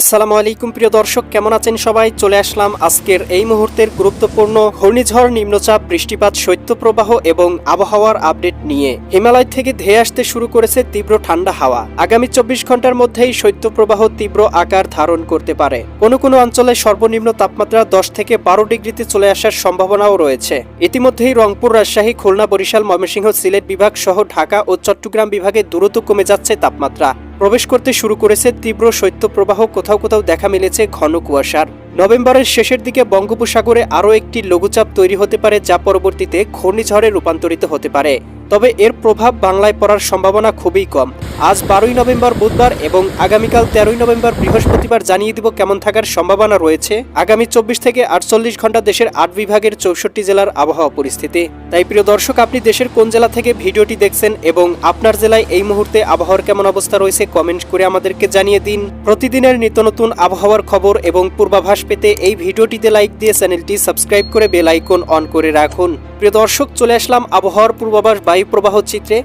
আসসালামু আলাইকুম, প্রিয় দর্শক, কেমন আছেন সবাই? চলে আসলাম আজকের এই মুহূর্তের গুরুত্বপূর্ণ ঘূর্ণিঝড়, নিম্নচাপ, বৃষ্টিপাত, শৈত্যপ্রবাহ এবং আবহাওয়ার আপডেট নিয়ে। হিমালয় থেকে ধেয়ে আসতে শুরু করেছে তীব্র ঠান্ডা হাওয়া। আগামী চব্বিশ ঘণ্টার মধ্যেই শৈত্যপ্রবাহ তীব্র আকার ধারণ করতে পারে। কোনো কোনো অঞ্চলে সর্বনিম্ন তাপমাত্রা দশ থেকে বারো ডিগ্রিতে চলে আসার সম্ভাবনাও রয়েছে। ইতিমধ্যেই রংপুর, রাজশাহী, খুলনা, বরিশাল, ময়মনসিংহ, সিলেট বিভাগ সহ ঢাকা ও চট্টগ্রাম বিভাগে দ্রুত কমে যাচ্ছে তাপমাত্রা। প্রবেশ করতে শুরু করেছে তীব্র শৈত্যপ্রবাহ। কোথাও কোথাও দেখা মিলেছে ঘন কুয়াশার। নভেম্বরের শেষের দিকে বঙ্গোপসাগরে আরও একটি লঘুচাপ তৈরি হতে পারে, যা পরবর্তীতে ঘূর্ণিঝড়ে রূপান্তরিত হতে পারে। তবে এর প্রভাব বাংলায় পড়ার সম্ভাবনা খুবই কম। আজ বারোই নভেম্বর বুধবার এবং আগামীকাল তেরোই নভেম্বর বৃহস্পতিবার জানিয়ে দিব কেমন থাকার সম্ভাবনা রয়েছে। আগামী চব্বিশ থেকে আটচল্লিশ ঘণ্টা দেশের আট বিভাগের চৌষট্টি জেলার আবহাওয়া পরিস্থিতি। তাই প্রিয় দর্শক, আপনি দেশের কোন জেলা থেকে ভিডিওটি দেখছেন এবং আপনার জেলায় এই মুহূর্তে আবহাওয়ার কেমন অবস্থা রয়েছে কমেন্ট করে আমাদেরকে জানিয়ে দিন। প্রতিদিনের নিত্য নতুন আবহাওয়ার খবর এবং পূর্বাভাস পেতে এই ভিডিওটিতে লাইক দিয়ে চ্যানেলটি সাবস্ক্রাইব করে বেল আইকন অন করে রাখুন। প্রিয় দর্শক, চলে আসলাম আবহাওয়ার পূর্বাভাস বায়ু প্রবাহ চিত্রে।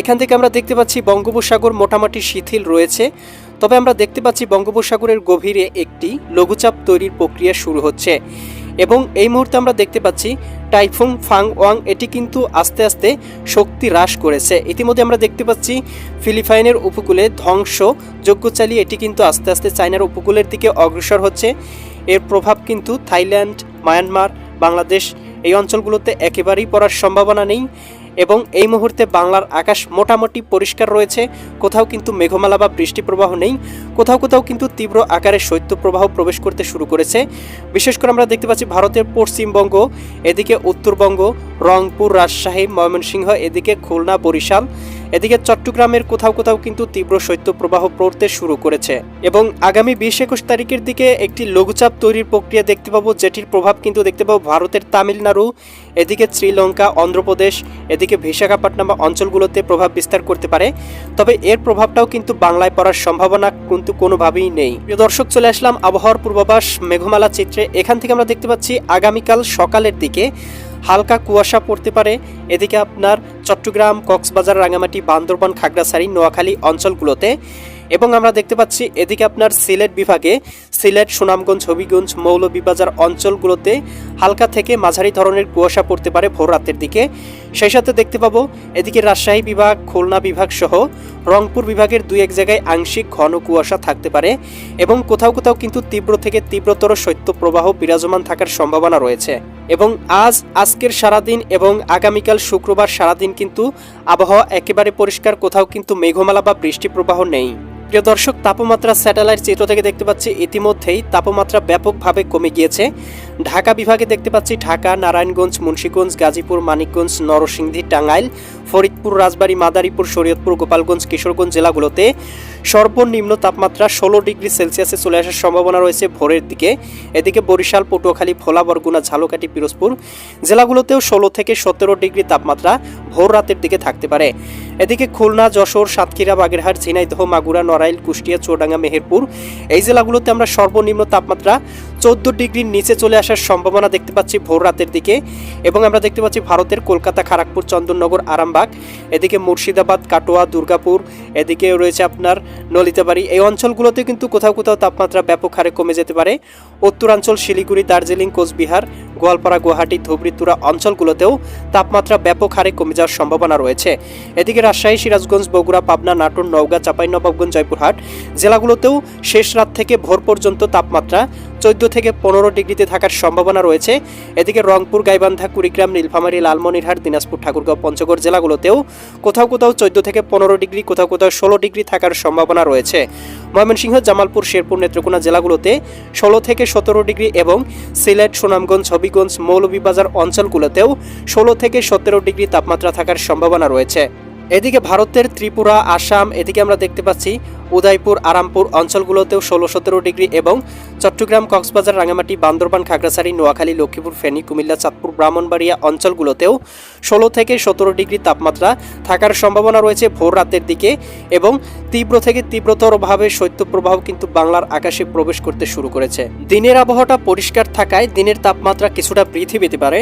এখান থেকে আমরা দেখতে পাচ্ছি বঙ্গোপসাগর মোটামুটি শিথিল রয়েছে। তবে আমরা দেখতে পাচ্ছি বঙ্গোপসাগরের গভীরে একটি লঘুচাপ তৈরির প্রক্রিয়া শুরু হচ্ছে এবং এই মুহূর্তে আমরা দেখতে পাচ্ছি টাইফুং ফাং ওয়াং এটি কিন্তু আস্তে আস্তে শক্তি হ্রাস করেছে। ইতিমধ্যে আমরা দেখতে পাচ্ছি ফিলিপাইনের উপকূলে ধ্বংস যোগ্য চালিয়ে এটি কিন্তু আস্তে আস্তে চায়নার উপকূলের দিকে অগ্রসর হচ্ছে। এর প্রভাব কিন্তু থাইল্যান্ড, মায়ানমার, বাংলাদেশ এই অঞ্চলগুলোতে একেবারেই পড়ার সম্ভাবনা নেই। এবং এই মুহূর্তে বাংলার আকাশ মোটামুটি পরিষ্কার রয়েছে। কোথাও কিন্তু মেঘমালা বা বৃষ্টি প্রবাহ নেই। কোথাও কোথাও কিন্তু তীব্র আকারে শৈত্যপ্রবাহ প্রবেশ করতে শুরু করেছে। বিশেষ করে আমরা দেখতে পাচ্ছি ভারতের পশ্চিমবঙ্গ, এদিকে উত্তরবঙ্গ, রংপুর, রাজশাহী, ময়মনসিংহ, এদিকে খুলনা, বরিশাল। এদিকে চট্টগ্রামের কোথাও কোথাও কিন্তু তীব্র শৈত্যপ্রবাহ পড়তে শুরু করেছে এবং আগামী বিশ একুশ তারিখের দিকে একটি লঘুচাপ তৈরির প্রক্রিয়া দেখতে পাবো, যেটির প্রভাব কিন্তু দেখতে পাবো ভারতের তামিলনাড়ু, এদিকে শ্রীলঙ্কা, অন্ধ্রপ্রদেশ, এদিকে বিশাখাপট্টনম অঞ্চলগুলোতে প্রভাব বিস্তার করতে পারে। তবে এর প্রভাবটাও কিন্তু বাংলায় পড়ার সম্ভাবনা কিন্তু কোনোভাবেই নেই। প্রিয় দর্শক, চলে আসলাম আবহাওয়ার পূর্বাভাস, মেঘমালা চিত্রে। এখান থেকে আমরা দেখতে পাচ্ছি আগামীকাল সকালের দিকে হালকা কুয়াশা পড়তে পারে। এদিকে আপনার চট্টগ্রাম, কক্সবাজার রাঙামাটি বান্দরবান, খাগড়াছড়ি, নোয়াখালী অঞ্চলগুলোতে এবং আমরা দেখতে পাচ্ছি এদিকে আপনার সিলেট বিভাগে, সিলেট, সুনামগঞ্জ, হবিগঞ্জ, মৌলভীবাজার অঞ্চলগুলোতে হালকা থেকে মাঝারি ধরনের কুয়াশা পড়তে পারে ভোর রাতের দিকে। সেই সাথে দেখতে পাবো, এদিকে রাজশাহী বিভাগ, খুলনা বিভাগ সহ রংপুর বিভাগের দুই এক জায়গায় আংশিক ঘন কুয়াশা থাকতে পারে এবং কোথাও কোথাও কিন্তু তীব্র থেকে তীব্রতর শৈত্যপ্রবাহ বিরাজমান থাকার সম্ভাবনা রয়েছে। এবং আজ, আজকের সারাদিন এবং আগামীকাল শুক্রবার সারাদিন কিন্তু আবহাওয়া একেবারে পরিষ্কার, কোথাও কিন্তু মেঘমালা বা বৃষ্টি প্রবাহ নেই। প্রিয় দর্শক, তাপমাত্রা স্যাটেলাইট চিত্র থেকে দেখতে পাচ্ছি ইতিমধ্যেই তাপমাত্রা ব্যাপকভাবে কমে গিয়েছে। ঢাকা বিভাগে দেখতে পাচ্ছি ঢাকা, নারায়ণগঞ্জ, মুন্সীগঞ্জ, গাজীপুর, মানিকগঞ্জ, নরসিংদী, টাঙ্গাইল, ফরিদপুর, রাজবাড়ী, মাদারীপুর, শরীয়তপুর, গোপালগঞ্জ, কিশোরগঞ্জ জেলাগুলোতে সর্বনিম্ন তাপমাত্রা ষোলো ডিগ্রি সেলসিয়াসে চলে আসার সম্ভাবনা রয়েছে ভোরের দিকে। এদিকে বরিশাল, পটুয়াখালী, ভোলা, বরগুনা ঝালকাটি পিরোজপুর জেলাগুলোতেও ষোলো থেকে সতেরো ডিগ্রি তাপমাত্রা ভোর রাতের দিকে থাকতে পারে। এদিকে খুলনা, যশোর, সাতক্ষীরা, বাগেরহাট, ঝিনাইদহ, মাগুরা, নড়াইল, কুষ্টিয়া, চুয়াডাঙ্গা, মেহেরপুর এই জেলাগুলোতে আমরা সর্বনিম্ন তাপমাত্রা চোদ্দ ডিগ্রির নিচে চলে আসার সম্ভাবনা দেখতে পাচ্ছি ভোর রাতের দিকে এবং আমরা দেখতে পাচ্ছি ভারতের কলকাতা খড়গপুর চন্দননগর, আরামবাগ, এদিকে মুর্শিদাবাদ, কাটোয়া, দুর্গাপুর, এদিকে রয়েছে আপনার নলিতাবাড়ি। এই অঞ্চলগুলোতে কিন্তু কোথাও কোথাও তাপমাত্রা ব্যাপক হারে কমে যেতে পারে। উত্তরাঞ্চল, শিলিগুড়ি, দার্জিলিং, কোচবিহার গোয়ালপাড়া, গুয়াহাটি, ধুবড়ি, তুরা অঞ্চলগুলোতেও তাপমাত্রা ব্যাপক হারে কমে যাওয়ার সম্ভাবনা রয়েছে। এদিকে রাজশাহী, সিরাজগঞ্জ, বগুড়া, পাবনা, নাটোর, নওগাঁ চাঁপাইনবাবগঞ্জ জয়পুরহাট জেলাগুলোতেও শেষ রাত থেকে ভোর পর্যন্ত তাপমাত্রা চোদ্দ থেকে পনেরো ডিগ্রিতে থাকার সম্ভাবনা রয়েছে। এদিকে রংপুর, গাইবান্ধা, কুড়িগ্রাম, নীলফামারী, লালমনিরহাট, দিনাজপুর, ঠাকুরগাঁও, পঞ্চগড় জেলাগুলোতেও কোথাও কোথাও চোদ্দ থেকে পনেরো ডিগ্রি, কোথাও কোথাও ষোলো ডিগ্রি থাকার সম্ভাবনা রয়েছে। ময়মনসিংহ, জামালপুর, শেরপুর, নেত্রকোনা জেলাগুলোতে ষোলো থেকে সতেরো ডিগ্রি এবং সিলেট, সুনামগঞ্জ, হবিগঞ্জ, মৌলভীবাজার অঞ্চলগুলোতেও ষোলো থেকে সতেরো ডিগ্রি তাপমাত্রা থাকার সম্ভাবনা রয়েছে। এদিকে ভারতের ত্রিপুরা, আসাম, এদিকে আমরা দেখতে পাচ্ছি উদয়পুর, আরামপুর অঞ্চলগুলোতেও ষোলো, সতেরো ডিগ্রি এবং চট্টগ্রাম, কক্সবাজার রাঙামাটি বান্দরবান, খাগড়াছড়ি, নোয়াখালী, লক্ষ্মীপুর, ফেনী, কুমিল্লা, চাঁদপুর, ব্রাহ্মণবাড়িয়া অঞ্চলগুলোতেও ষোলো থেকে সতেরো ডিগ্রি তাপমাত্রা থাকার সম্ভাবনা রয়েছে ভোর রাতের দিকে এবং তীব্র থেকে তীব্রতরভাবে শৈত্যপ্রবাহ কিন্তু বাংলার আকাশে প্রবেশ করতে শুরু করেছে। দিনের আবহাওয়াটা পরিষ্কার থাকায় দিনের তাপমাত্রা কিছুটা বৃদ্ধি পেতে পারে।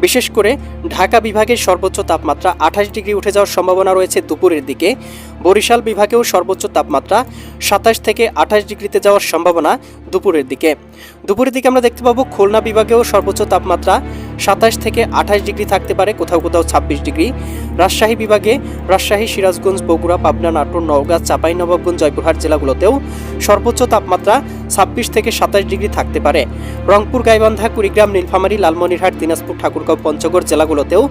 বিশেষ করে ঢাকা বিভাগের সর্বোচ্চ তাপমাত্রা আঠাশ ডিগ্রি উঠে যাওয়ার সম্ভাবনা রয়েছে দুপুরের দিকে। বরিশাল বিভাগেও সর্বোচ্চ তাপমাত্রা সাতাশ থেকে আঠাশ ডিগ্রিতে যাওয়ার সম্ভাবনা দুপুরের দিকে। দুপুরের দিকে আমরা দেখতে পাবো খুলনা বিভাগেও সর্বোচ্চ তাপমাত্রা সাতাশ থেকে আঠাশ ডিগ্রি থাকতে পারে, কোথাও কোথাও ছাব্বিশ ডিগ্রি। রাজশাহী বিভাগে রাজশাহী, সিরাজগঞ্জ, বগুড়া, পাবনা, নাটোর, নওগাঁ, চাঁপাইনবাবগঞ্জ, জয়পুরহাট জেলাগুলোতেও সর্বোচ্চ তাপমাত্রা ছাব্বিশ থেকে সাতাশ ডিগ্রি থাকতে পারে। রংপুর, গাইবান্ধা, কুড়িগ্রাম, নীলফামারী, লালমনিরহাট, দিনাজপুর, ঠাকুরগাঁও, পঞ্চগড় জেলাগুলোতেও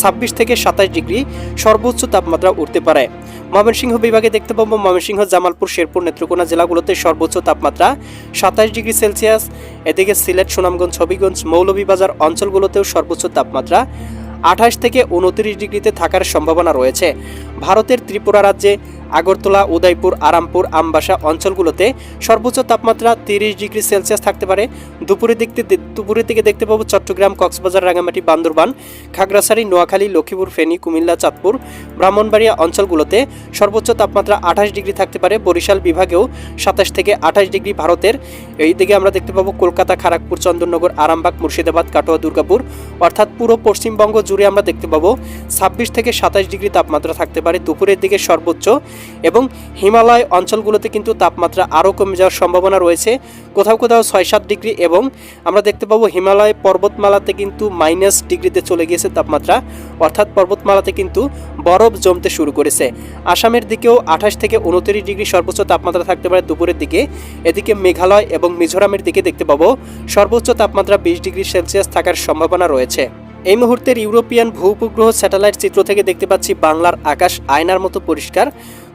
ছাব্বিশ থেকে সাতাশ ডিগ্রি সর্বোচ্চ তাপমাত্রা উঠতে পারে। ময়মনসিংহ বিভাগে দেখতে পাবো ময়মনসিংহ, জামালপুর, শেরপুর, নেত্রকোনা জেলাগুলোতে সর্বোচ্চ তাপমাত্রা সাতাশ ডিগ্রি সেলসিয়াস। এদিকে সিলেট, সুনামগঞ্জ, হবিগঞ্জ, মৌলভীবাজার অঞ্চলগুলোতেও সর্বোচ্চ তাপমাত্রা আঠাশ থেকে উনত্রিশ ডিগ্রিতে থাকার সম্ভাবনা রয়েছে। ভারতের ত্রিপুরা রাজ্যে আগরতলা, উদয়পুর, আরামপুর, আমবাসা অঞ্চলগুলোতে সর্বোচ্চ তাপমাত্রা তিরিশ ডিগ্রি সেলসিয়াস থাকতে পারে। দুপুরের দিক থেকে দুপুরের দিকে দেখতে পাবো চট্টগ্রাম, কক্সবাজার রাঙামাটি বান্দরবান, খাগড়াছড়ি, নোয়াখালী, লক্ষ্মীপুর, ফেনী, কুমিল্লা, চাঁদপুর, ব্রাহ্মণবাড়িয়া অঞ্চলগুলোতে সর্বোচ্চ তাপমাত্রা আঠাশ ডিগ্রি থাকতে পারে। বরিশাল বিভাগেও সাতাশ থেকে আঠাশ ডিগ্রি ভারতের। এই দিকে আমরা দেখতে পাবো কলকাতা খড়গপুর চন্দননগর, আরামবাগ, মুর্শিদাবাদ, কাটোয়া, দুর্গাপুর। অর্থাৎ পুরো পশ্চিমবঙ্গ জুড়ে আমরা দেখতে পাবো ছাব্বিশ থেকে সাতাশ ডিগ্রি তাপমাত্রা থাকতে পারে। দুপুরের দিকে সর্বোচ্চ এবং হিমালয় অঞ্চলগুলোতে কিন্তু তাপমাত্রা আরও কমে যাওয়ার সম্ভাবনা রয়েছে। কোথাও কোথাও ছয় সাত ডিগ্রি এবং আমরা দেখতে পাবো হিমালয় পর্বতমালাতে কিন্তু মাইনাস ডিগ্রিতে চলে গিয়েছে তাপমাত্রা। অর্থাৎ পর্বতমালাতে কিন্তু বরফ জমতে শুরু করেছে। আসামের দিকেও আঠাশ থেকে উনত্রিশ ডিগ্রি সর্বোচ্চ তাপমাত্রা থাকতে পারে দুপুরের দিকে। এদিকে মেঘালয় এবং মিজোরামের দিকে দেখতে পাবো সর্বোচ্চ তাপমাত্রা বিশ ডিগ্রি সেলসিয়াস থাকার সম্ভাবনা রয়েছে। এই মুহূর্তের ইউরোপিয়ান ভূপগ্রহ স্যাটেলাইট চিত্র থেকে দেখতে পাচ্ছি বাংলার আকাশ আয়নার মতো পরিষ্কার।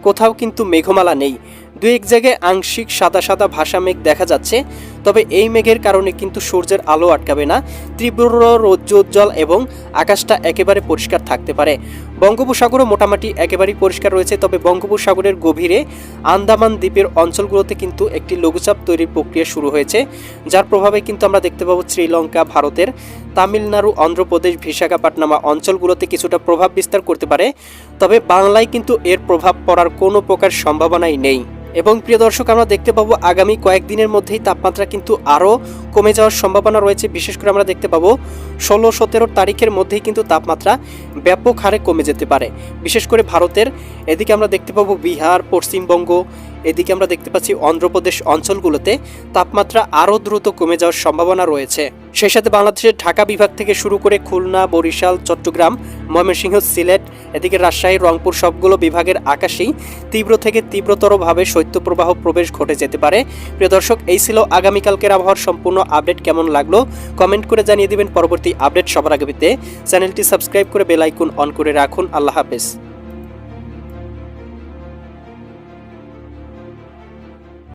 কোথাও কিন্তু মেঘমালা নেই। দু এক জায়গায় আংশিক সাদা সাদা ভাষা মেঘ দেখা যাচ্ছে। তবে এই মেঘের কারণে কিন্তু সূর্যের আলো আটকাবে না, তীব্র রৌদ্রোজ্জ্বল এবং আকাশটা একেবারে পরিষ্কার থাকতে পারে। বঙ্গোপসাগরও মোটামুটি একেবারেই পরিষ্কার রয়েছে, তবে বঙ্গোপসাগরের গভীরে আন্দামান দ্বীপের অঞ্চলগুলোতে কিন্তু একটি লঘুচাপ তৈরির প্রক্রিয়া শুরু হয়েছে, যার প্রভাবে কিন্তু আমরা দেখতে পাবো শ্রীলঙ্কা, ভারতের তামিলনাড়ু, অন্ধ্রপ্রদেশ বিশাখাপাটনামা অঞ্চলগুলোতে কিছুটা প্রভাব বিস্তার করতে পারে, তবে বাংলায় কিন্তু এর প্রভাব পড়ার কোনো প্রকার সম্ভাবনাই নেই। এবং প্রিয় দর্শক, আমরা দেখতে পাবো আগামী কয়েকদিনের মধ্যেই তাপমাত্রা কিন্তু আরও কমে যাওয়ার সম্ভাবনা রয়েছে। বিশেষ করে আমরা দেখতে পাবো, ষোলো, সতেরো তারিখের মধ্যেই কিন্তু তাপমাত্রা ব্যাপক হারে কমে যেতে পারে। বিশেষ করে ভারতের, এদিকে আমরা দেখতে পাবো বিহার, পশ্চিমবঙ্গ এদিকে আমরা দেখতে পাচ্ছি অন্ধ্রপ্রদেশ অঞ্চলগুলোতে তাপমাত্রা আরও দ্রুত কমে যাওয়ার সম্ভাবনা রয়েছে। সেই সাথে বাংলাদেশের ঢাকা বিভাগ থেকে শুরু করে খুলনা, বরিশাল, চট্টগ্রাম, ময়মনসিংহ, সিলেট, এদিকে রাজশাহী, রংপুর সবগুলো বিভাগের আকাশেই তীব্র থেকে তীব্রতরভাবে শৈত্যপ্রবাহ প্রবেশ ঘটে যেতে পারে। প্রিয় দর্শক, এই ছিল আগামীকালকের আবহাওয়ার সম্পূর্ণ আপডেট। কেমন লাগল? কমেন্ট করে জানিয়ে দিবেন। পরবর্তী আপডেট সবার আগে পেতে চ্যানেলটি সাবস্ক্রাইব করে বেল আইকন অন করে রাখুন। আল্লাহ হাফেজ।